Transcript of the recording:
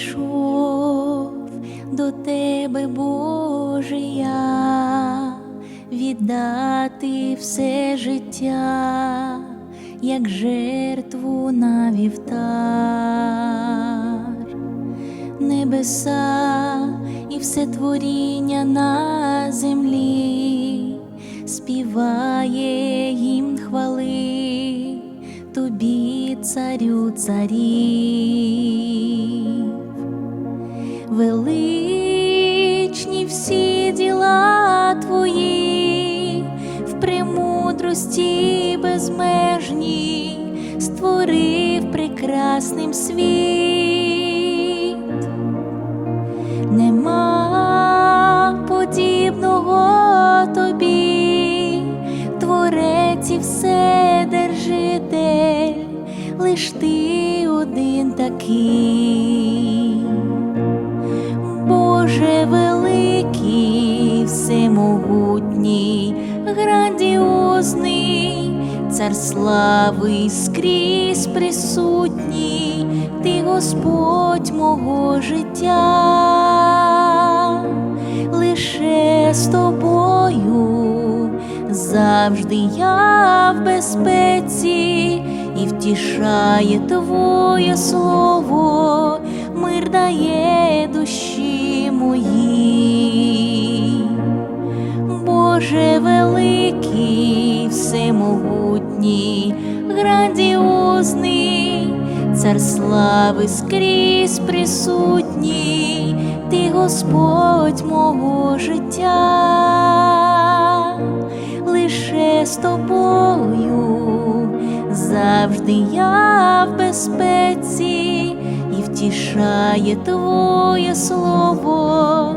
прийшов до тебе, Боже, я віддати все життя, як жертву на вівтар, небеса і все творіння на землі співає їм хвали тобі, царю царів. Діла твої, в премудрості безмежній створив прекрасним світ. Нема подібного тобі, творець і вседержитель, лиш ти один такий. Цар слави скрізь присутній, ти Господь мого життя, лише з тобою завжди я в безпеці і втішає Твоє слово, мир дає душі моїй. Боже всемогутній, грандіозний, цар слави скрізь присутній, ти Господь мого життя, лише з тобою завжди я в безпеці і втішає Твоє слово,